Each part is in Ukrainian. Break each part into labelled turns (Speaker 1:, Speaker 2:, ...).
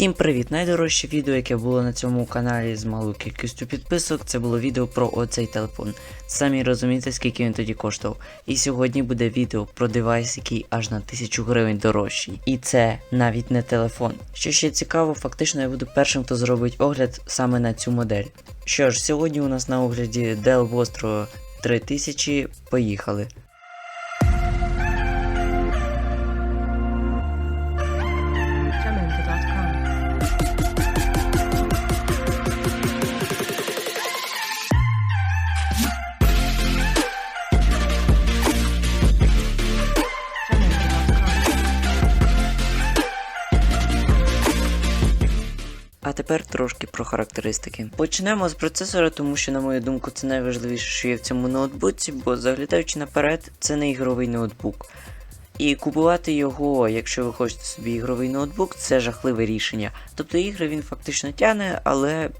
Speaker 1: Всім привіт! Найдорожче відео, яке було на цьому каналі з малою кількістю підписок, це було відео про оцей телефон. Самі розумієте, скільки він тоді коштував. І сьогодні буде відео про девайс, який аж на 1000 гривень дорожчий. І це навіть не телефон. Що ще цікаво, фактично я буду першим, хто зробить огляд саме на цю модель. Що ж, сьогодні у нас на огляді Dell Vostro 3000. Поїхали. А тепер трошки про характеристики. Почнемо з процесора, тому що, на мою думку, це найважливіше, що є в цьому ноутбуці, бо заглядаючи наперед, це не ігровий ноутбук. І купувати його, якщо ви хочете собі ігровий ноутбук, це жахливе рішення. Тобто ігри він фактично тяне, але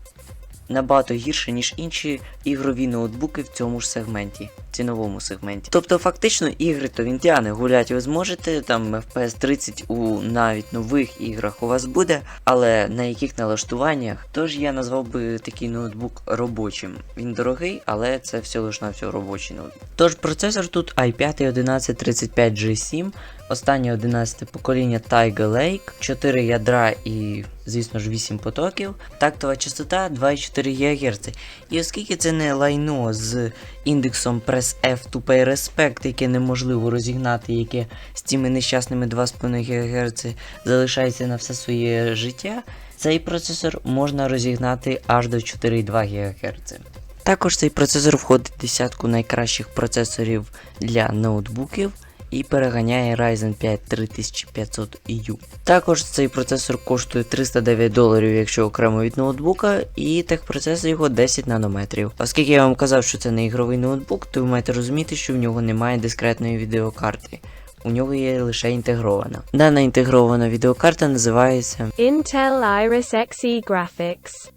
Speaker 1: набагато гірше, ніж інші ігрові ноутбуки в цьому ж сегменті, ціновому сегменті. Тобто, фактично, ігри то він тяне, гуляти ви зможете, там FPS 30 у навіть нових іграх у вас буде, але на яких налаштуваннях? Тож я назвав би такий ноутбук робочим. Він дорогий, але це всього лиш на всього робочий ноутбук. Тож процесор тут i5 1135G7, останнє 11 покоління Tiger Lake, 4 ядра і, звісно ж, 8 потоків, тактова частота 2,4 ГГц. І оскільки це не лайно з індексом Press F to Pay Respect, яке неможливо розігнати, яке з цими нещасними 2,5 ГГц залишається на все своє життя, цей процесор можна розігнати аж до 4,2 ГГц. Також цей процесор входить в десятку найкращих процесорів для ноутбуків і переганяє Ryzen 5 3500U. Також цей процесор коштує 309 доларів, якщо окремо від ноутбука, і техпроцесор його 10 нанометрів. Оскільки я вам казав, що це не ігровий ноутбук, то ви маєте розуміти, що в нього немає дискретної відеокарти. У нього є лише інтегрована. Дана інтегрована відеокарта називається
Speaker 2: Intel Iris Xe Graphics.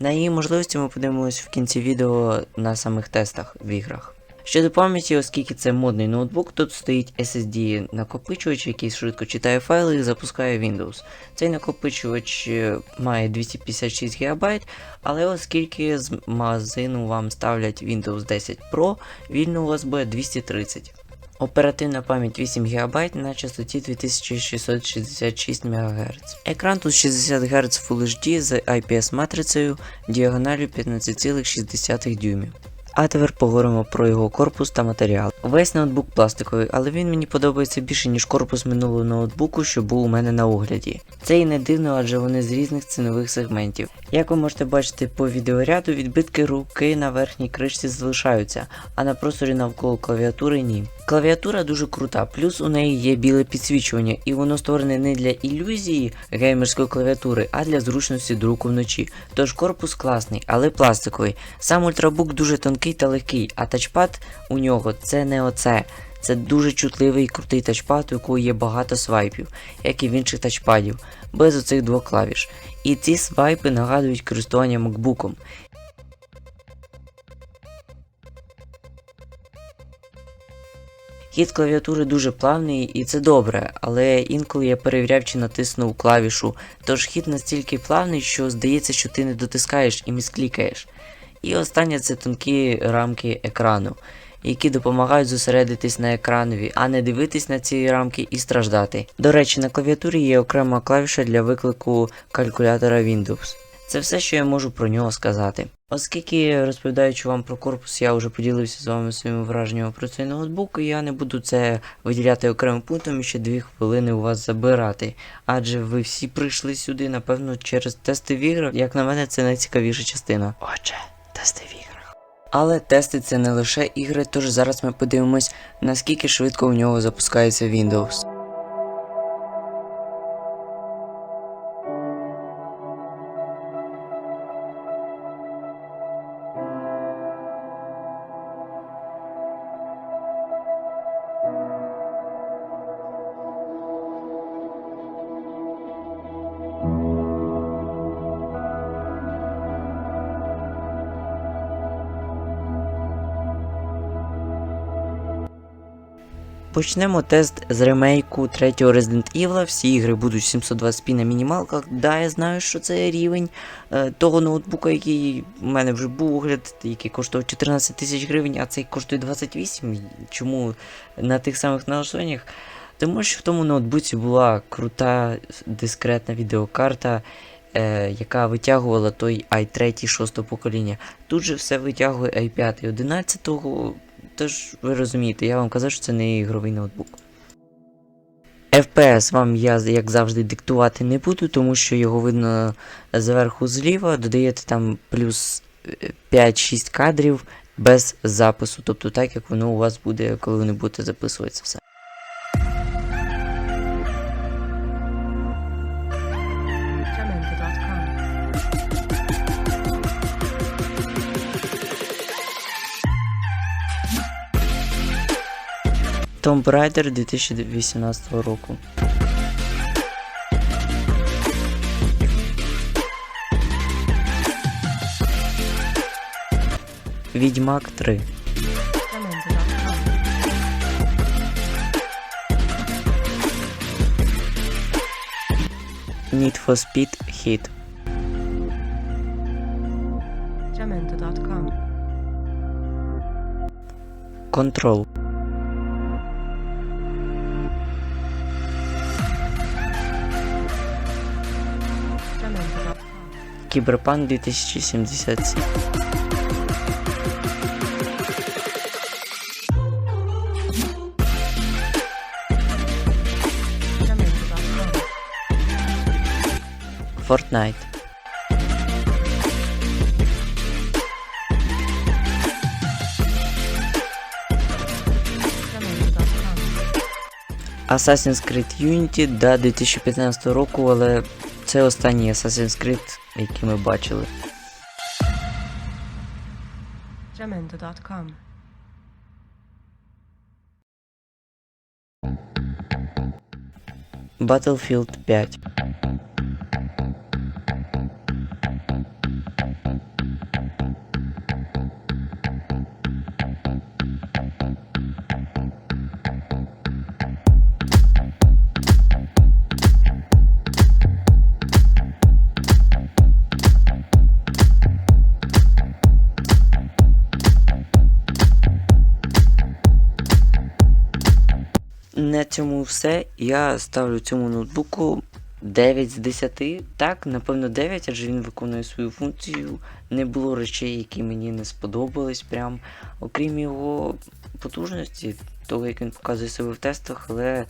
Speaker 1: На її можливості ми подивимось в кінці відео на самих тестах в іграх. Щодо пам'яті, оскільки це модний ноутбук, тут стоїть SSD накопичувач, який швидко читає файли і запускає Windows. Цей накопичувач е, має 256 ГБ, але оскільки з магазину вам ставлять Windows 10 Pro, вільно у вас буде 230. Оперативна пам'ять 8 ГБ на частоті 2666 МГц. Екран тут 60 Гц Full HD з IPS матрицею діагоналю 15,6 дюймів. А тепер поговоримо про його корпус та матеріал. Весь ноутбук пластиковий, але він мені подобається більше, ніж корпус минулого ноутбуку, що був у мене на огляді. Це і не дивно, адже вони з різних цінових сегментів. Як ви можете бачити по відеоряду, відбитки руки на верхній кришці залишаються, а на просторі навколо клавіатури ні. Клавіатура дуже крута, плюс у неї є біле підсвічування, і воно створене не для ілюзії геймерської клавіатури, а для зручності друку вночі. Тож корпус класний, але пластиковий. Сам ультрабук дуже тонкий та легкий, а тачпад у нього це не оце. Це дуже чутливий і крутий тачпад, у якого є багато свайпів, як і в інших тачпадів, без оцих двох клавіш. І ці свайпи нагадують користування макбуком. Хід клавіатури дуже плавний і це добре, але інколи я перевіряв чи натиснув клавішу, тож хід настільки плавний, що здається, що ти не дотискаєш і місклікаєш. І останнє це тонкі рамки екрану, які допомагають зосередитись на екранові, а не дивитись на ці рамки і страждати. До речі, на клавіатурі є окрема клавіша для виклику калькулятора Windows. Це все, що я можу про нього сказати. Оскільки розповідаючи вам про корпус, я вже поділився з вами своїми враженнями про цей ноутбук, я не буду це виділяти окремим пунктом і ще дві хвилини у вас забирати. Адже ви всі прийшли сюди, напевно, через тести в іграх. Як на мене, це найцікавіша частина. Отже, тести в іграх. Але тести це не лише ігри, тож зараз ми подивимось, наскільки швидко у нього запускається Windows. Почнемо тест з ремейку третього Resident Evil. Всі ігри будуть 720p на мінімалках. Да, я знаю, що це рівень е, того ноутбука, який у мене вже був огляд, який коштував 14 тисяч гривень, а цей коштує 28. Чому на тих самих налаштуваннях? Тому що в тому ноутбуці була крута дискретна відеокарта, е, яка витягувала той i3 6 покоління. Тут же все витягує i5 11 Тож ви розумієте, я вам казав, що це не ігровий ноутбук. FPS вам я, як завжди, диктувати не буду, тому що його видно зверху зліва, додаєте там плюс е, 5-6 кадрів без запису, тобто так, як воно у вас буде, коли ви не будете записувати все. Tomb Raider 2018 року. Відьмак 3. Need for Speed Hit. Control. Кіберпанк 2077. Fortnite. Assassin's Creed Unity да 2015 року, але це останній Assassin's Creed, який ми бачили.
Speaker 3: Jamendo.com.
Speaker 1: Battlefield 5. Цьому все. Я ставлю цьому ноутбуку 9 з 10. Так, напевно 9, адже він виконує свою функцію. Не було речей, які мені не сподобались. Прям, окрім його потужності, того, як він показує себе в тестах, але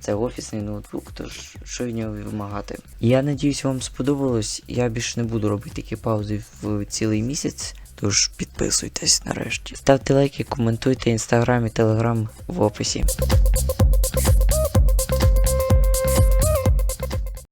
Speaker 1: це офісний ноутбук, тож що від нього вимагати. Я надіюсь, вам сподобалось. Я більше не буду робити такі паузи в цілий місяць. Тож підписуйтесь нарешті. Ставте лайки, коментуйте інстаграм і телеграм в описі.